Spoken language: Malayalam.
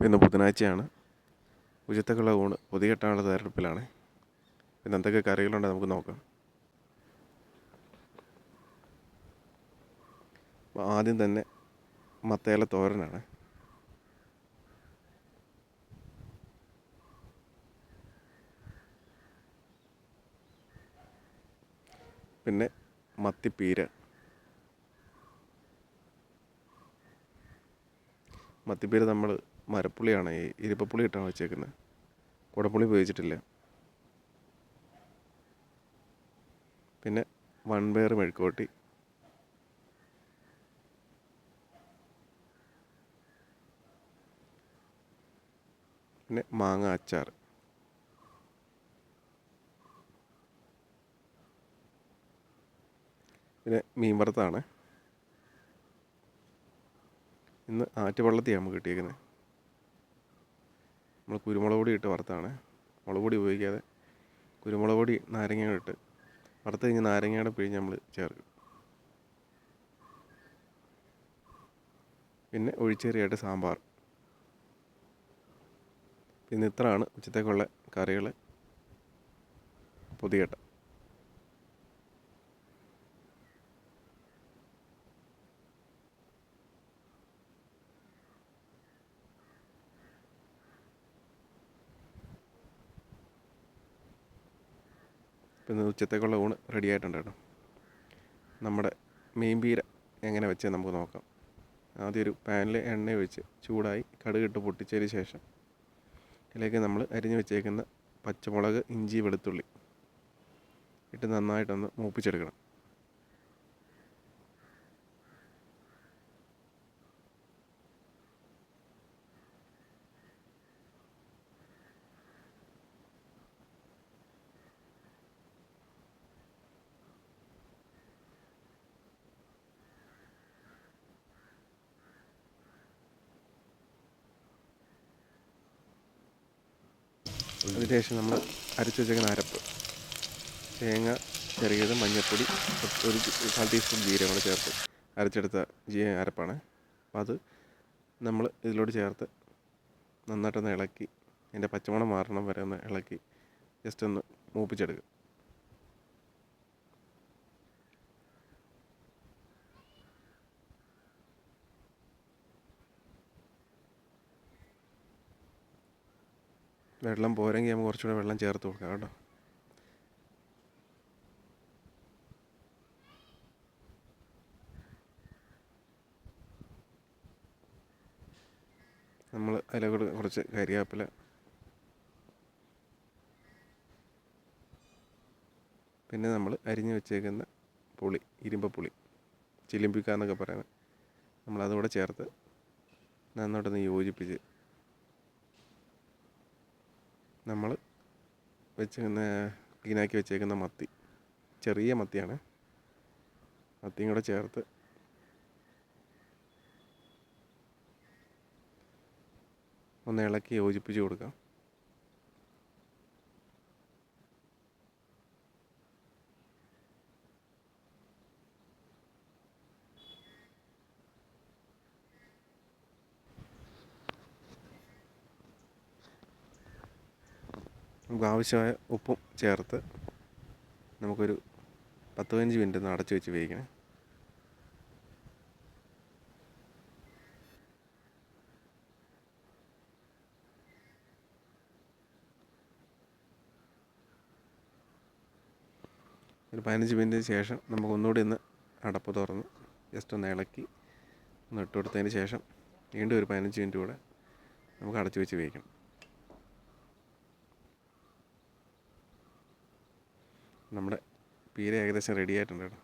ഇന്ന് ബുധനാഴ്ചയാണ്. ഉച്ചത്തേക്കുള്ള ഊണ് പൊതികെട്ടാനുള്ള തയ്യാറെടുപ്പിലാണ്. പിന്നെ എന്തൊക്കെ കറികളുണ്ട് നമുക്ക് നോക്കാം. ആദ്യം തന്നെ മത്തേല തോരനാണ്. പിന്നെ മത്തിപ്പീര. മത്തിപ്പീര നമ്മൾ മരപ്പുളിയാണ്. ഈ ഇരിപ്പപ്പുളി ഇട്ടാണ് വെച്ചേക്കുന്നത് കുടപ്പുളി ഉപയോഗിച്ചിട്ടില്ല. പിന്നെ വൺപയർ മെഴുക്കോട്ടി പിന്നെ മാങ്ങ അച്ചാർ. പിന്നെ മീൻ വറുത്താണ് ഇന്ന് ആറ്റുവെള്ളത്തിയാണ് നമുക്ക് കിട്ടിയേക്കുന്നത് നമ്മൾ കുരുമുളക് പൊടി ഇട്ട് വറുത്താണ് മുളക് പൊടി ഉപയോഗിക്കാതെ കുരുമുളക് പൊടി നാരങ്ങ ഇട്ട് വറുത്ത് കഴിഞ്ഞ് നാരങ്ങയുടെ പിഴിഞ്ഞ് നമ്മൾ ചേർക്കും. പിന്നെ ഒഴിച്ചേറിയായിട്ട് സാമ്പാർ. പിന്നെ ഇത്രയാണ് ഉച്ചത്തേക്കുള്ള കറികൾ പൊതികെട്ട പിന്നെ ഉച്ചത്തേക്കുള്ള ഊണ് റെഡി ആയിട്ടുണ്ട് കേട്ടോ. നമ്മുടെ മീൻ പീര എങ്ങനെ വെച്ചേ നമുക്ക് നോക്കാം. ആദ്യം ഒരു പാനിൽ എണ്ണ ഒഴിച്ച് ചൂടായി കടുകിട്ട് പൊട്ടിച്ചതിന് ശേഷം ഇതിലേക്ക് നമ്മൾ അരിഞ്ഞു വെച്ചേക്കുന്ന പച്ചമുളക് ഇഞ്ചി വെളുത്തുള്ളി ഇട്ട് നന്നായിട്ടൊന്ന് മൂപ്പിച്ചെടുക്കണം. അതിനുശേഷം നമ്മൾ അരച്ചു വെച്ചേക്കുന്ന അരപ്പ്. തേങ്ങ ചെറിയത് മഞ്ഞൾപ്പൊടി ഒരു കാൽ ടീസ്പൂൺ ജീരകം കൂടെ ചേർത്ത് അരച്ചെടുത്ത ജീ അരപ്പാണ്. അപ്പോൾ അത് നമ്മൾ ഇതിലോട്ട് ചേർത്ത് നന്നായിട്ടൊന്ന് ഇളക്കി അതിന്റെ പച്ചമണം മാറണം വരെ ഒന്ന് ഇളക്കി ജസ്റ്റ് ഒന്ന് മൂപ്പിച്ചെടുക്കുക. വെള്ളം പോരെങ്കിൽ നമുക്ക് കുറച്ചുകൂടെ വെള്ളം ചേർത്ത് കൊടുക്കാം കേട്ടോ. നമ്മൾ അതിലെ കൂടെ കുറച്ച് കരിയാപ്പില. പിന്നെ നമ്മൾ അരിഞ്ഞ് വെച്ചേക്കുന്ന പുളി ഇരുമ്പപ്പുളി ചിലിമ്പിക്ക എന്നൊക്കെ പറയുന്നത് നമ്മളതുകൂടെ ചേർത്ത് നന്നായിട്ടൊന്ന് യോജിപ്പിച്ച് നമ്മൾ വെച്ചേക്കുന്ന ക്ലീനാക്കി വെച്ചേക്കുന്ന മത്തി. ചെറിയ മത്തിയാണ്. മത്തിയും കൂടെ ചേർത്ത് ഒന്ന് ഇളക്കി യോജിപ്പിച്ച് കൊടുക്കാം. നമുക്ക് ആവശ്യമായ ഉപ്പും ചേർത്ത് നമുക്കൊരു പത്ത് പതിനഞ്ച് മിനിറ്റ് ഒന്ന് അടച്ചു വെച്ച് വേവിക്കണം. ഒരു പതിനഞ്ച് മിനിറ്റിന് ശേഷം നമുക്ക് ഒന്നുകൂടി ഒന്ന് അടപ്പ് തുറന്ന് ജസ്റ്റ് ഒന്ന് ഇളക്കി ഒന്ന് ഇട്ട് കൊടുത്തതിന് ശേഷം വീണ്ടും ഒരു പതിനഞ്ച് മിനിറ്റ് കൂടെ നമുക്ക് അടച്ചു വെച്ച് വേവിക്കണം. നമ്മുടെ പീര ഏകദേശം റെഡി ആയിട്ടുണ്ട് കേട്ടോ.